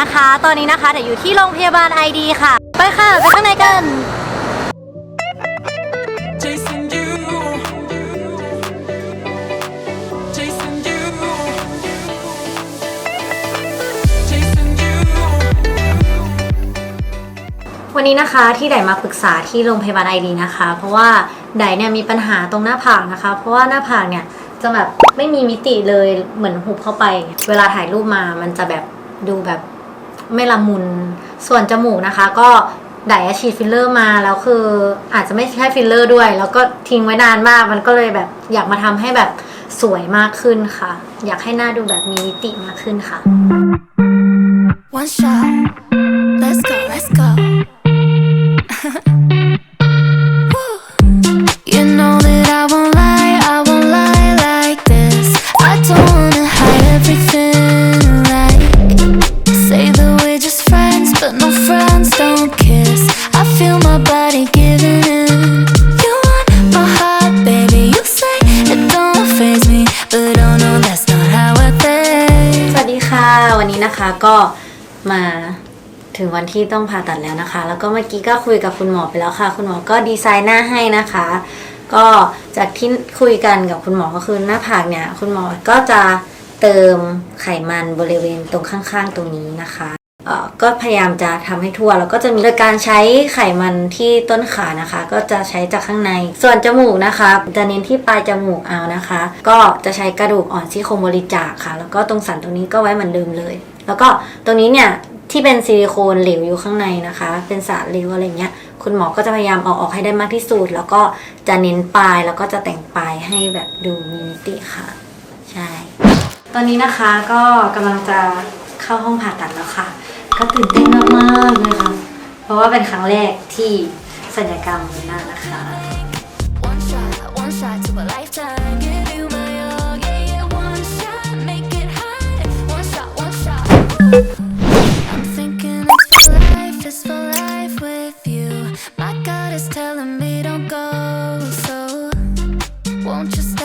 นะคะ ตอนนี้นะคะเดี๋ยวอยู่ที่โรงพยาบาลไอดีค่ะ ไปค่ะ ไปข้างในกัน Chasing you. Chasing you. Chasing you. วันนี้นะคะที่ไดมาปรึกษาที่โรงพยาบาลไอดีนะคะ เพราะว่าไดเนี่ยมีปัญหาตรงหน้าผากนะคะ เพราะว่าหน้าผากเนี่ยจะแบบไม่มีมิติเลยเหมือนหุบเข้าไป เวลาถ่ายรูปมามันจะแบบ ดูแบบไม่ละมุน ส่วนจมูกนะคะ ก็ไดอะฉีดฟิลเลอร์มาแล้วคืออาจจะไม่ใช่ฟิลเลอร์ด้วย แล้วก็ทิ้งไว้นานมากมันก็เลยแบบอยากมาทำให้แบบสวยมากขึ้นค่ะ อยากให้หน้าดูแบบมีมิติมากขึ้นค่ะ One shot. Let's go. My body giving in. You want my heart, baby? You say it don't faze me, but oh no, that's not how I think. สวัสดีค่ะ วันนี้นะคะก็มาถึงวันที่ต้องผ่าตัดแล้วนะคะ แล้วก็เมื่อกี้ก็คุยกับคุณหมอไปแล้วค่ะ คุณหมอก็ดีไซน์หน้าให้นะคะ ก็จากที่คุยกันกับคุณหมอก็คือหน้าผากเนี่ย คุณหมอก็จะเติมไขมันบริเวณตรงข้างๆ ตรงนี้นะคะ ก็พยายามจะทำให้ทั่ว แล้วก็จะมีโดยการใช้ไขมันที่ต้นขานะคะ ก็จะใช้จากข้างใน ส่วนจมูกนะคะ จะเน้นที่ปลายจมูกเอานะคะ ก็จะใช้กระดูกอ่อนซี่โครงบริจาคค่ะ แล้วก็ตรงสันตรงนี้ก็ไว้เหมือนเดิมเลย แล้วก็ตรงนี้เนี่ยที่เป็นซิลิโคนเหลวอยู่ข้างในนะคะ เป็นสารเหลวอะไรเงี้ย คุณหมอก็จะพยายามเอาออกให้ได้มากที่สุด แล้วก็จะเน้นปลายแล้วก็จะแต่งปลายให้แบบดูมีมิติค่ะ ใช่ ตอนนี้นะคะก็กำลังจะเข้าห้องผ่าตัดแล้วค่ะ ก็ตื่นเต้นมากๆเลยค่ะ เพราะว่าเป็นครั้งแรกที่ศัลยกรรมบนหน้านะคะ One shot, one shot to a lifetime. Give you my all, yeah, yeah. One shot, make it hot. One shot, one shot. I'm thinking it's for life, it's for life with you. My God is telling me don't go, so won't you stay?